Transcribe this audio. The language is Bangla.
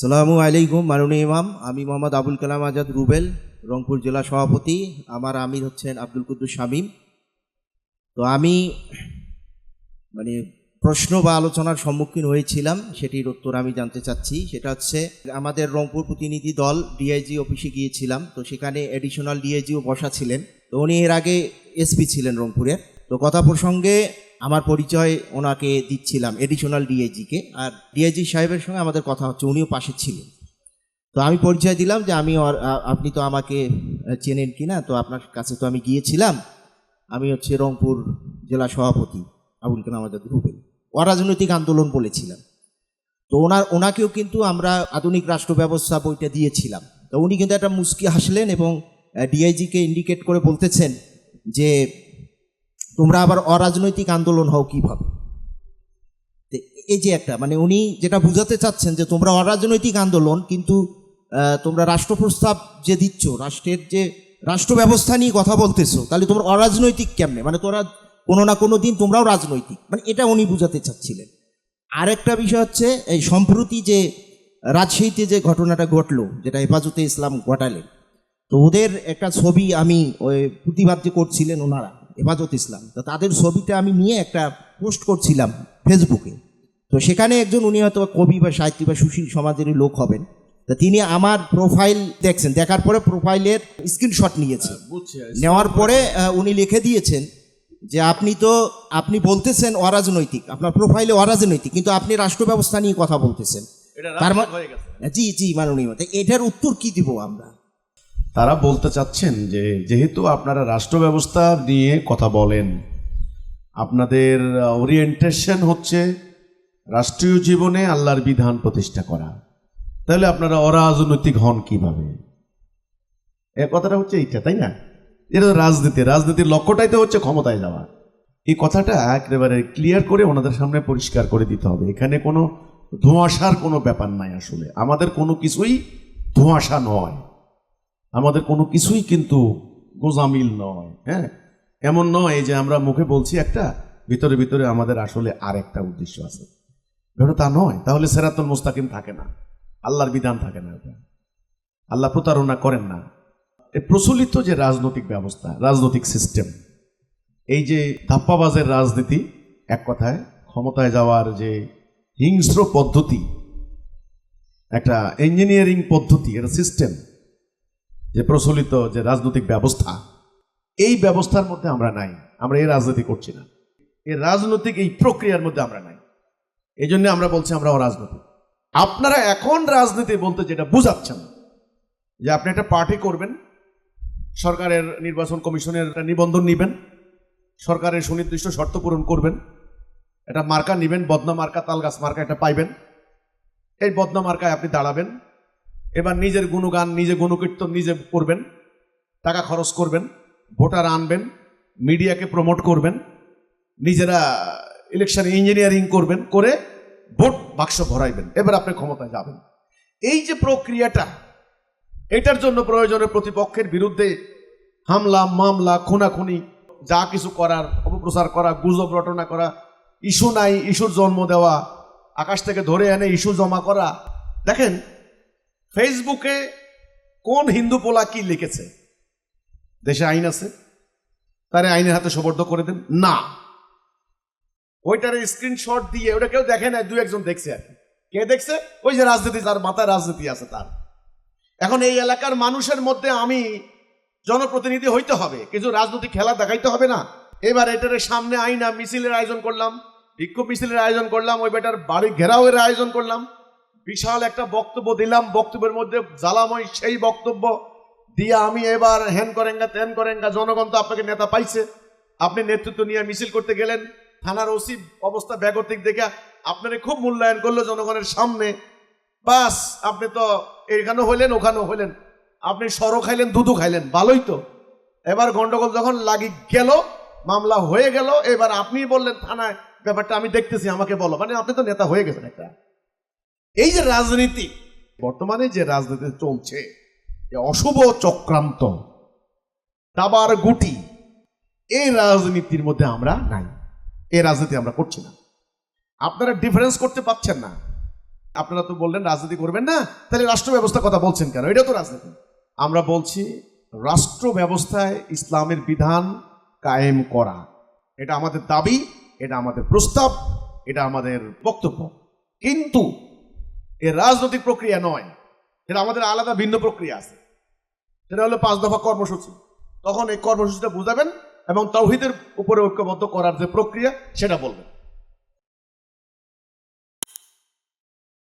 সালামু আলাইকুম, মাননীয় ইমাম। আমি মোহাম্মদ আবুল কালাম আজাদ রুবেল, রংপুর জেলা সভাপতি। আমার আমির হচ্ছেন আব্দুল কুদ্দুস শামীম। তো আমি মানে প্রশ্ন বা আলোচনার সম্মুখীন হয়েছিলাম, সেটির উত্তর আমি জানতে চাচ্ছি। সেটা হচ্ছে, আমাদের রংপুর প্রতিনিধি দল ডিআইজি অফিসে গিয়েছিলাম, তো সেখানে এডিশনাল ডিআইজিও বসা ছিলেন। তো উনি এর আগে এসপি ছিলেন রংপুরের। তো কথা প্রসঙ্গে আমার পরিচয় ওনাকে দিচ্ছিলাম এডিশনাল ডিআইজিকে আর ডিআইজি সাহেবের সঙ্গে আমাদের কথা হচ্ছে, উনিও পাশে ছিলেন। তো আমি পরিচয় দিলাম যে আমি আপনি তো আমাকে চেনেন কি না তো আপনার কাছে তো আমি গিয়েছিলাম। আমি হচ্ছে রংপুর জেলা সভাপতি আবুল কালাম আজাদ রুবেল। অরাজনৈতিক আন্দোলন বলেছিলাম। তো ওনার, ওনাকেও কিন্তু আমরা আধুনিক রাষ্ট্র ব্যবস্থা বইটা দিয়েছিলাম। তো উনি কিন্তু একটা মুস্কি হাসলেন এবং ডিআইজিকে ইন্ডিকেট করে বলতেছেন যে তোমরা আবার অরাজনৈতিক আন্দোলন হও কীভাবে? এই যে একটা মানে উনি যেটা বুঝাতে চাচ্ছেন যে তোমরা অরাজনৈতিক আন্দোলন, কিন্তু তোমরা রাষ্ট্র প্রস্তাব যে দিচ্ছ, রাষ্ট্রের যে রাষ্ট্র ব্যবস্থা নিয়ে কথা বলতেছো, তাহলে তোমরা অরাজনৈতিক কেমনে? মানে তোরা কোনো না কোনো দিন তোমরাও রাজনৈতিক। মানে এটা উনি বুঝাতে চাচ্ছিলেন। আরেকটা বিষয় হচ্ছে, এই সম্প্রতি যে রাজশাহীতে যে ঘটনাটা ঘটলো, যেটা হেফাজতে ইসলাম ঘটালেন, তো ওদের একটা ছবি আমি ওই প্রতিবাদ যে করছিলেন ওনারা হেফাজত ইসলাম। তো তাদের ছবিটা আমি নিয়ে একটা পোস্ট করছিলাম ফেসবুকে। তো সেখানে একজন উনি হয়তো কবি বা সাহিত্যিক বা সুশীল সমাজেরই লোক হবেন। তা তিনি আমার প্রোফাইল দেখছেন। দেখার পরে প্রোফাইলের স্ক্রিনশট নিয়েছেন নেওয়ার পরে উনি লিখে দিয়েছেন যে আপনি তো আপনি বলতেছেন অরাজনৈতিক। আপনার প্রোফাইলে অরাজনৈতিক কিন্তু আপনি রাষ্ট্র ব্যবস্থা নিয়ে কথা বলতেছেন। তার জি জি মাননীয়। এটার উত্তর কি দিব আমরা? তারা বলতে চাচ্ছেন যে, যেহেতু আপনারা রাষ্ট্র ব্যবস্থা নিয়ে কথা বলেন, আপনাদের ওরিয়েন্টেশন হচ্ছে রাষ্ট্রীয় জীবনে আল্লাহর বিধান প্রতিষ্ঠা করা। তাহলে আপনারা অরাজনৈতিক হন কীভাবে? এ কথাটা হচ্ছে এইটা, তাই না? এটা রাজনীতি, রাজনীতির লক্ষ্যটাই তো হচ্ছে ক্ষমতায় যাওয়া। এই কথাটা একেবারে ক্লিয়ার করে ওনাদের সামনে পরিষ্কার করে দিতে হবে। এখানে কোনো ধোঁয়াশার কোনো ব্যাপার নাই আসলে। আমাদের কোনো কিছুই ধোঁয়াশা নয়। আমাদের কোনো কিছুই কিন্তু গোজামিল নয় হ্যাঁ? এমন নয় যে আমরা মুখে বলছি একটা, ভিতরে ভিতরে আমাদের আসলে আর একটা উদ্দেশ্য আছে। ধরো তা নয়, তাহলে সেরাতুল মুস্তাকিম থাকে না। আল্লাহর বিধান থাকে না ওটা আল্লাহ প্রতারণা করেন না। এই প্রচলিত যে রাজনৈতিক ব্যবস্থা, রাজনৈতিক সিস্টেম, এই যে ধাপ্পাবাজের রাজনীতি, এক কথায়, ক্ষমতায় যাওয়ার যে হিংস্র পদ্ধতি, একটা ইঞ্জিনিয়ারিং পদ্ধতি, এটা সিস্টেম যে প্রচলিত যে রাজনৈতিক ব্যবস্থা, এই ব্যবস্থার মধ্যে আমরা নাই। আমরা এই রাজনীতি করছি না। এই রাজনৈতিক এই প্রক্রিয়ার মধ্যে আমরা নাই। এই জন্য আমরা বলছি আমরা অরাজনৈতিক। আপনারা এখন রাজনীতি বলতে যেটা বুঝাচ্ছেন, যে আপনি একটা পার্টি করবেন, সরকারের নির্বাচন কমিশনের একটা নিবন্ধন নেবেন, সরকারের সুনির্দিষ্ট শর্ত পূরণ করবেন, একটা মার্কা নেবেন, বদনা মার্কা, তালগাছ মার্কা একটা পাইবেন। এই বদনা মার্কায় আপনি দাঁড়াবেন এবার নিজের গুণগান, নিজে গুণকীর্তন নিজে করবেন, টাকা খরচ করবেন, ভোটার আনবেন, মিডিয়াকে প্রমোট করবেন, নিজেরা ইলেকশন ইঞ্জিনিয়ারিং করবেন, করে ভোট বাক্স ভরাইবেন, এবার আপনি ক্ষমতায় যাবেন। এই যে প্রক্রিয়াটা, এটার জন্য প্রয়োজনে প্রতিপক্ষের বিরুদ্ধে হামলা, মামলা, খুনাখুনি, যা কিছু করার, অপপ্রচার করা, গুজব রটনা করা, ইস্যু নাই, ইস্যুর জন্ম দেওয়া, আকাশ থেকে ধরে এনে ইস্যু জমা করা, দেখেন ফেসবুকে কোন হিন্দু পোলা কি লিখেছে? দেশে আইন আছে? তারে আইনের হাতে সোপর্দ করে দেন? না। ওইটার স্ক্রিনশট দিয়ে ওটা কেউ দেখে না দু একজন দেখছে আর কে। দেখছে? ওই যে রাজনীতি, তার মাথায় রাজনীতি আছে তার। এখন এই এলাকার মানুষের মধ্যে আমি জনপ্রতিনিধি হইতে হবে, কিছু রাজনৈতিক খেলা দেখাইতে হবে না। এবার এটার সামনে আইনা মিছিলের আয়োজন করলাম, বিক্ষোভ মিছিলের আয়োজন করলাম, ওই বেটার বাড়ি ঘেরাওয়ের আয়োজন করলাম। বিশাল একটা বক্তব্য দিলাম, বক্তব্যের মধ্যে জ্বালাময় সেই বক্তব্য দিয়ে আমি এবার হ্যান করেঙ্গা ত্যান করেঙ্গা জনগণ তো আপনাকে নেতা পাইছে। আপনি নেতৃত্ব নিয়ে মিছিল করতে গেলেন, থানার ওসি অবস্থা ব্যাগতিক দেখে আপনারা খুব মূল্যায়ন করল জনগণের সামনে। বাস, আপনি তো এখানেও হইলেন, ওখানেও হইলেন। আপনি সরো খাইলেন দুধু খাইলেন, ভালোই তো। এবার গন্ডগোল যখন লাগি গেল, মামলা হয়ে গেল, এবার আপনি বললেন, থানায় ব্যাপারটা আমি দেখতেছি, আমাকে বলো। মানে আপনি তো নেতা হয়ে গেছেন একটা। এই যে রাজনীতি, বর্তমানে যে রাজনীতি চলছে অশুভ চক্রান্ত দাবার গুটি, এই রাজনীতির মধ্যে আমরা নাই। এই রাজনীতি আমরা করছি না। আপনারা ডিফারেন্স করতে পারছেন না। আপনারা তো বললেন রাজনীতি করবেন না, তাহলে রাষ্ট্র ব্যবস্থা কথা বলছেন কেন? এটা তো রাজনীতি। আমরা বলছি রাষ্ট্র ব্যবস্থায় ইসলামের বিধান কায়েম করা। এটা আমাদের দাবি, এটা আমাদের প্রস্তাব, এটা আমাদের বক্তব্য। কিন্তু এ রাজনৈতিক প্রক্রিয়া নয়। এটা আমাদের আলাদা ভিন্ন প্রক্রিয়া আছে। সেটা হলো পাঁচ দফা কর্মসূচি। তখন এই কর্মসূচিটা বুঝাবেন এবং তৌহিদের উপরে ঐক্যবদ্ধ করার যে প্রক্রিয়া, সেটা বলবেন।